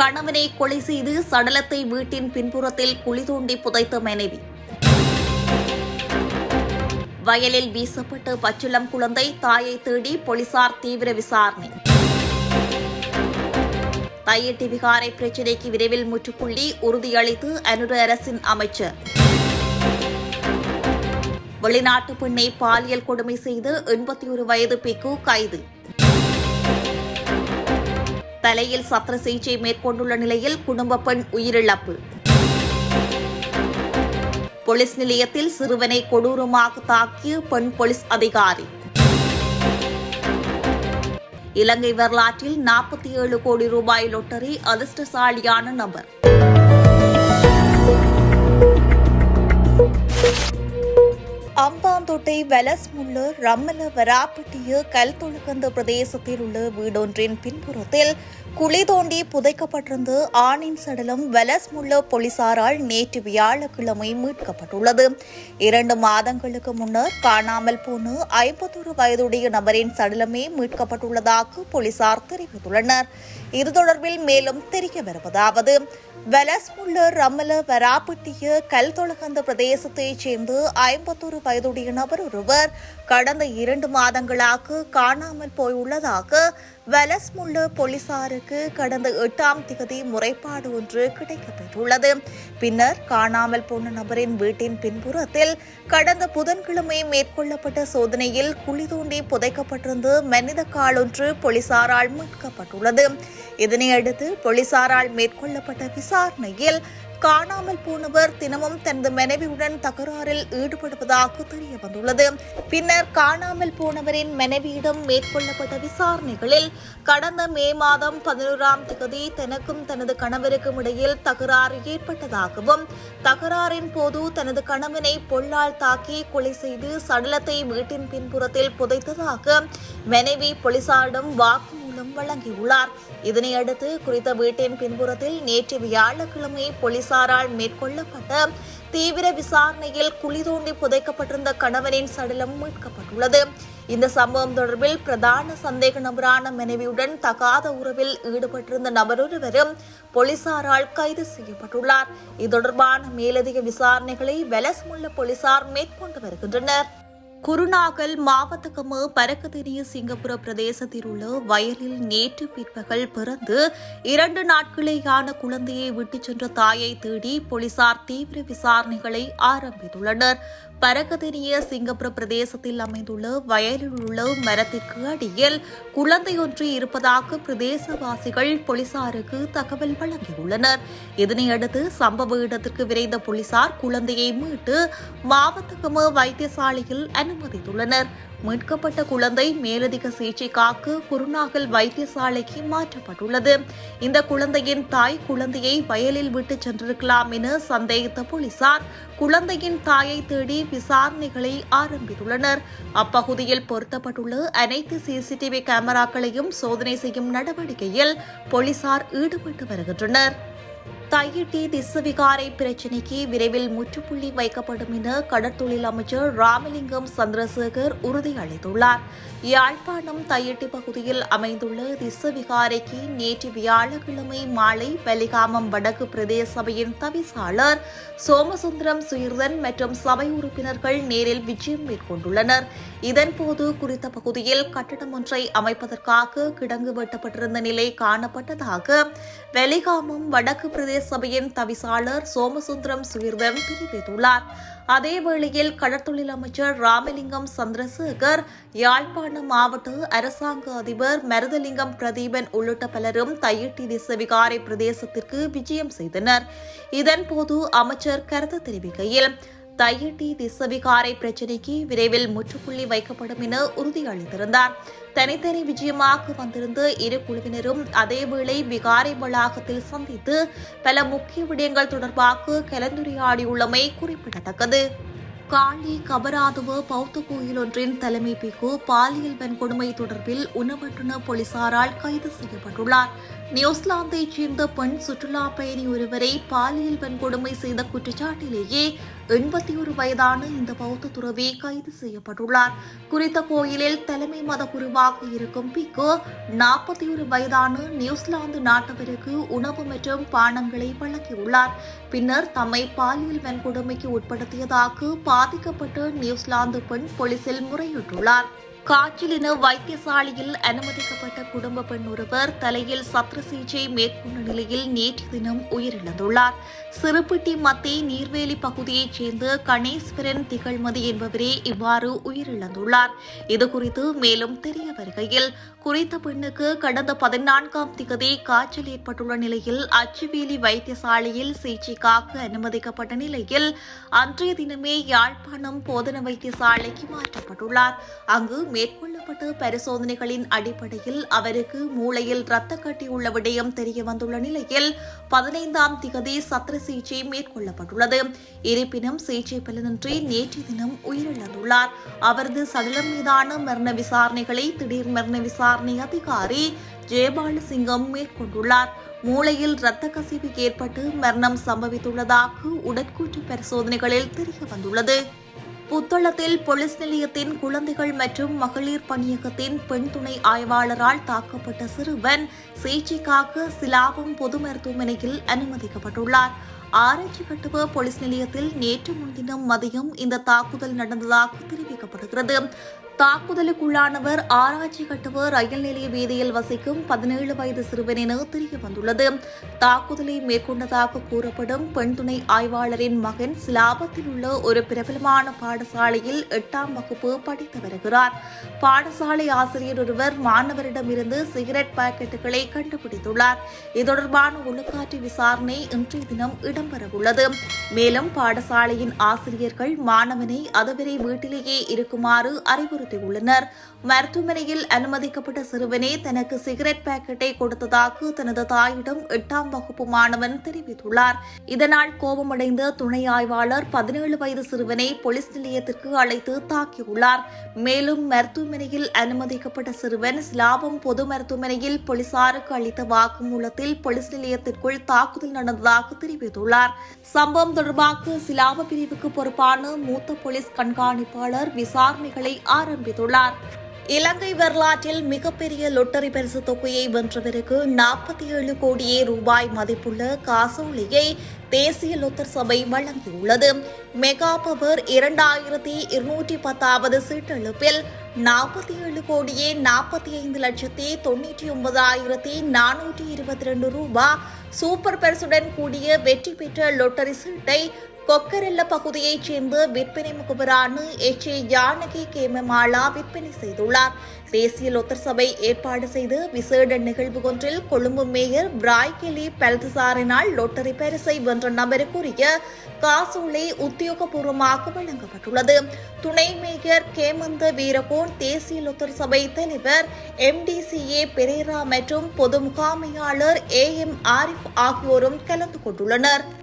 கணவனை கொலை செய்து சடலத்தை வீட்டின் பின்புறத்தில் குழி தோண்டி புதைத்த மனைவி. வயலில் வீசப்பட்டு பச்சிளம் குழந்தை தாயை தேடி போலீசார் தீவிர விசாரணை. தையிட்டி விகாரை பிரச்சினைக்கு விரைவில் முற்றுப்புள்ளி உறுதியளித்து அனுர அரசின் அமைச்சர். வெளிநாட்டு பெண்ணை பாலியல் கொடுமை செய்து எண்பத்தி ஒரு வயது பிக்கு கைது. தலையில் சத்திர சிகிச்சை மேற்கொண்டுள்ள நிலையில் குடும்ப பெண் உயிரிழப்பு. போலீஸ் நிலையத்தில் சிறுவனை கொடூரமாக தாக்கிய பெண் போலீஸ் அதிகாரி. இலங்கை வரலாற்றில் நாற்பத்தி ஏழு கோடி ரூபாய் லொட்டரி அதிர்ஷ்டசாலியான நபர். அம்பா அம்பாந்தோட்டை வெலஸ்முள்ளு ரம்மல வராப்பட்டிய கல்தொழுகந்த பிரதேசத்தில் உள்ள வீடொன்றின் பின்புறத்தில் குழி தோண்டி புதைக்கப்பட்டிருந்த ஆணின் சடலம் வெலஸ்முள்ள போலீசாரால் நேற்று வியாழக்கிழமை மீட்கப்பட்டுள்ளது. இரண்டு மாதங்களுக்கு முன்னர் காணாமல் போன ஐம்பத்தொரு வயதுடைய நபரின் சடலமே மீட்கப்பட்டுள்ளதாக போலீசார் தெரிவித்துள்ளனர். இது தொடர்பில் மேலும் தெரிய வருவதாவது வெலஸ்முள்ள ரம்மல வராப்பட்டிய கல்தொழுகந்த பிரதேசத்தைச் சேர்ந்த ஐம்பத்தொரு வயதுடைய நபர் ஒருவர் கடந்த இரண்டு மாதங்களாக காணாமல் போயுள்ளதாக வலஸ்முள்ள போலீசாருக்கு கடந்த எட்டாம் திகதி முறைப்பாடு ஒன்று கிடைக்கப்பெற்றுள்ளது. பின்னர் காணாமல் போன நபரின் வீட்டின் பின்புறத்தில் கடந்த புதன்கிழமை மேற்கொள்ளப்பட்ட சோதனையில் குழி தோண்டி புதைக்கப்பட்டிருந்த மனித காலொன்று போலீசாரால் மீட்கப்பட்டுள்ளது. இதனையடுத்து போலீசாரால் மேற்கொள்ளப்பட்ட விசாரணையில் காணாமல் போனவர் தினமும் தனது மனைவியுடன் தகராறில் ஈடுபடுவதாக தெரிய வந்துள்ளது. பின்னர் காணாமல் போனவரின் மனைவியிடம் மேற்கொள்ளப்பட்ட விசாரணைகளில் கடந்த மே மாதம் பதினோராம் தேதி தனக்கும் தனது கணவருக்கும் இடையில் தகராறு ஏற்பட்டதாகவும் தகராறின் போது தனது கணவனை பொல்லால் தாக்கி கொலை செய்து சடலத்தை வீட்டின் பின்புறத்தில் புதைத்ததாக மனைவி போலீசாரிடம் வாக்குமூலம் வழங்கியுள்ளார் இதனையடுத்து குறித்த வீட்டின் பின்புறத்தில் நேற்று வியாழக்கிழமை போலீசாரால் மேற்கொள்ளப்பட்ட தீவிர விசாரணையில் குழி தோண்டி புதைக்கப்பட்டிருந்த கணவனின் சடலம் மீட்கப்பட்டுள்ளது. இந்த சம்பவம் தொடர்பில் பிரதான சந்தேக நபரான மனைவியுடன் தகாத உறவில் ஈடுபட்டிருந்த நபரொருவரும் போலீசாரால் கைது செய்யப்பட்டுள்ளார். இது தொடர்பான மேலதிக விசாரணைகளை வெலஸ்முள்ள போலீசார் மேற்கொண்டு வருகின்றனர். குருநாகல் மாவட்டகம பரக்கதிரிய சிங்கப்புர பிரதேசத்தில் உள்ள வயலில் நேற்று பிற்பகல் பிறந்து இரண்டு நாட்களேயான குழந்தையை விட்டுச் சென்ற தாயை தேடி போலீசார் தீவிர விசாரணைகளை ஆரம்பித்துள்ளனர். பரகதிரிய சிங்கப்புர பிரதேசத்தில் அமைந்துள்ள வயலில் உள்ள மரத்திற்கு அடியில் குழந்தையொன்று இருப்பதாக பிரதேசவாசிகள் போலீசாருக்கு தகவல் வழங்கியுள்ளனர். இதனையடுத்து சம்பவ இடத்திற்கு விரைந்த போலீசார் குழந்தையை மீட்டு மாவட்டகம வைத்தியசாலையில் அனுமதித்துள்ளனர். மீட்கப்பட்ட குழந்தை மேலதிக சிகிச்சைக்காக குருநாகல் வைத்தியசாலைக்கு மாற்றப்பட்டுள்ளது. இந்த குழந்தையின் தாய் குழந்தையை வயலில் விட்டு சென்றிருக்கலாம் என சந்தேகித்த போலீசார் குழந்தையின் தாயை தேடி விசாரணைகளை ஆரம்பித்துள்ளனர். அப்பகுதியில் பொருத்தப்பட்டுள்ள அனைத்து சிசிடிவி கேமராக்களையும் சோதனை செய்யும் நடவடிக்கையில் போலீசார் ஈடுபட்டு வருகின்றனர். தையிட்டி திசுவிகாரை பிரச்சினைக்கு விரைவில் முற்றுப்புள்ளி வைக்கப்படும் என கடற்தொழில் அமைச்சர் ராமலிங்கம் சந்திரசேகர் உறுதியளித்துள்ளார். யாழ்ப்பாணம் தையிட்டி பகுதியில் அமைந்துள்ள திசுவிகாரைக்கு நேற்று வியாழக்கிழமை மாலை வெலிகாமம் வடக்கு பிரதேச சபையின் தவிசாளர் சோமசுந்தரம் சுயிர்தன் மற்றும் சபை உறுப்பினர்கள் நேரில் விஜயம் மேற்கொண்டுள்ளனர். இதன்போது குறித்த பகுதியில் கட்டடம் ஒன்றை அமைப்பதற்காக கிடங்கு வெட்டப்பட்டிருந்த நிலை காணப்பட்டதாக வெலிகாமம் வடக்கு பிரதேச சபையின் தவிசாளர் சோமசுந்தரம் சுகிர்தன் தெரிவித்துள்ளார் அதேவேளையில் கடற்தொழில் அமைச்சர் ராமலிங்கம் சந்திரசேகர் யாழ்ப்பாணம் மாவட்ட அரசாங்க அதிபர் மருதலிங்கம் பிரதீபன் உள்ளிட்ட பலரும் தையிட்டி திசவிகாரை பிரதேசத்திற்கு விஜயம் செய்தனர். இதன்போது அமைச்சர் கருத்து தெரிவிக்கையில் தையட்டி திசவிகாரை பிரச்சினைக்கு விரைவில் முற்றுப்புள்ளி வைக்கப்படும் என உறுதியளித்திருந்தார். தனித்தனி விஜயமாக வந்திருந்த இரு குழுவினரும் அதேவேளை விகாரை வளாகத்தில் சந்தித்து பல முக்கிய விடயங்கள் தொடர்பாக கலந்துரையாடியுள்ளமை குறிப்பிடத்தக்கது. காளி கபராதுவ பௌத்த கோயில் ஒன்றின் தலைமை பிக்கு பாலியல் வன்கொடுமை தொடர்பில் உணவட்டுன போலீசாரால் கைது செய்யப்பட்டுள்ளார். நியூசிலாந்தைச் சேர்ந்த பெண் சுற்றுலா பயணி ஒருவரை பாலியல் வன்கொடுமை செய்த குற்றச்சாட்டிலேயே எண்பத்தி ஒரு வயதான இந்த பௌத்த துறவி கைது செய்யப்பட்டுள்ளார். குறித்த கோயிலில் தலைமை மத குருவாக இருக்கும் பிக்கு நாற்பத்தி ஒரு வயதான நியூசிலாந்து நாட்டவருக்கு உணவு மற்றும் பானங்களை வழங்கியுள்ளார். பின்னர் தம்மை பாலியல் வன்கொடுமைக்கு உட்படுத்தியதாக பாதிக்கப்பட்ட நியூசிலாந்து பெண் போலீசில் முறையிட்டுள்ளார். காய்ச்சலின வைத்தியசாலையில் அனுமதிக்கப்பட்ட குடும்ப பெண் ஒருவர் தலையில் சத்திர சிகிச்சை மேற்கொண்ட நிலையில் நேற்று தினம் உயிரிழந்துள்ளார். சிறுப்பிட்டி மத்திய நீர்வேலி பகுதியைச் சேர்ந்த கணேஸ்வரன் திகழ்மதி என்பவரே இவ்வாறு உயிரிழந்துள்ளார். இதுகுறித்து மேலும் தெரிய வருகையில் குறித்த பெண்ணுக்கு கடந்த பதினான்காம் திகதி காய்ச்சல் ஏற்பட்டுள்ள நிலையில் அச்சுவேலி வைத்தியசாலையில் சிகிச்சைக்காக அனுமதிக்கப்பட்ட நிலையில் அன்றைய தினமே யாழ்ப்பாணம் போதன வைத்தியசாலைக்கு மாற்றப்பட்டுள்ளார். அங்கு மேற்கொள்ளப்பட்ட பரிசோதனைகளின் அடிப்படையில் அவருக்கு மூளையில் இரத்த கட்டி உள்ள விடயம் தெரிய வந்துள்ள நிலையில் பதினைந்தாம் திகதி சத்திர சிகிச்சை மேற்கொள்ளப்பட்டுள்ளது. இருப்பினும் சிகிச்சை பலனின்றி நேற்று தினம் உயிரிழந்துள்ளார். அவரது சடலம் மீதான மரண விசாரணைகளை திடீர் மரண விசாரணை அதிகாரி ஜெயபாலசிங்கம் மேற்கொண்டுள்ளார். மூளையில் இரத்த கசிவு ஏற்பட்டு மரணம் சம்பவித்துள்ளதாக உடற்கூற்று பரிசோதனைகளில் தெரிய வந்துள்ளது புத்தளத்தில் போலீஸ் நிலையத்தின் குழந்தைகள் மற்றும் மகளிர் பணியகத்தின் பெண் துணை ஆய்வாளரால் தாக்கப்பட்ட சிறுவன் சிகிச்சைக்காக சிலாபம் பொது மருத்துவமனையில் அனுமதிக்கப்பட்டுள்ளார். ஆராய்ச்சி கட்டுவ போலீஸ் நிலையத்தில் நேற்று முன்தினம் மதியம் இந்த தாக்குதல் நடந்ததாக தெரிவிக்கப்படுகிறது. தாக்குதலுக்குள்ளானவர் ஆராய்ச்சி கட்டுவ ரயில் நிலைய வீதியில் வசிக்கும் பதினேழு வயது சிறுவன் என தெரிய வந்துள்ளது. தாக்குதலை மேற்கொண்டதாக கூறப்படும் பெண் துணை ஆய்வாளரின் மகன் சிலாபத்தில் உள்ள ஒரு பிரபலமான பாடசாலையில் எட்டாம் வகுப்பு படித்து வருகிறார். பாடசாலை ஆசிரியர் ஒருவர் மாணவரிடமிருந்து சிகரெட் பாக்கெட்டுகளை கண்டுபிடித்துள்ளார். இது தொடர்பான ஒழுக்காற்று விசாரணை இன்றைய தினம் இடம்பெறவுள்ளது. மேலும் பாடசாலையின் ஆசிரியர்கள் மாணவனை அதுவரை வீட்டிலேயே இருக்குமாறு அறிவுறுத்தியுள்ளனர் மருத்துவமனையில் அனுமதிக்கப்பட்ட சிறுவனே தனக்கு சிகரெட் பாக்கெட்டை கொடுத்ததாக தனது தாயிடம் எட்டாம் வகுப்பு மாணவன் தெரிவித்துள்ளார். இதனால் கோபமடைந்த துணை ஆய்வாளர் பதினேழு வயது சிறுவனை போலீஸ் நிலையத்திற்கு அழைத்து தாக்கியுள்ளார். மேலும் மருத்துவமனையில் அனுமதிக்கப்பட்ட சிறுவன் சிலாபம் பொது மருத்துவமனையில் போலீசாருக்கு அளித்த வாக்குமூலத்தில் போலீஸ் நிலையத்திற்குள் தாக்குதல் நடந்ததாக தெரிவித்துள்ளார். சம்பவம் தொடர்பாக சிலாப பிரிவுக்கு பொறுப்பான மூத்த போலீஸ் கண்காணிப்பாளர் விசாரணைகளை ஆரம்பித்துள்ளார். இலங்கை வரலாற்றில் மிகப்பெரிய லொட்டரி பரிசு தொகையை வென்றவருக்கு நாற்பத்தி ஏழு கோடியே ரூபாய் மதிப்புள்ள காசோலியை தேசிய லொத்தர் சபை வழங்கியுள்ளது. மெகா பவர் இரண்டாயிரத்தி இருநூற்றி பத்தாவது சீட்டெழுப்பில் நாற்பத்தி ஏழு கோடியே நாற்பத்தி ஐந்து லட்சத்தி தொண்ணூற்றி ஒன்பதாயிரத்தி நானூற்றி இருபத்தி ரெண்டு ரூபாய் சூப்பர் பரிசுடன் கூடிய வெற்றி பெற்ற லொட்டரி சீட்டை கொக்கரெல்ல பகுதியைச் சேர்ந்த விற்பனை முகவரான எச். ஏ. ஜானகி கேமமாலா விற்பனை செய்துள்ளார். தேசிய லொத்தர் சபை ஏற்பாடு செய்து விசேட நிகழ்வு ஒன்றில் கொழும்பு மேயர் பிராய்கெலி பெல்தசாரினால் லொட்டரி பரிசை வென்ற நபருக்குரிய காசோலை உத்தியோகபூர்வமாக வழங்கப்பட்டுள்ளது. துணை மேயர் கேமந்த வீரகோன் தேசிய லொத்தர் சபை தலைவர் எம்டிசிஏ பெரேரா மற்றும் பொது முகாமையாளர் ஏ எம் ஆரிஃப் ஆகியோரும் கலந்து கொண்டுள்ளனர்.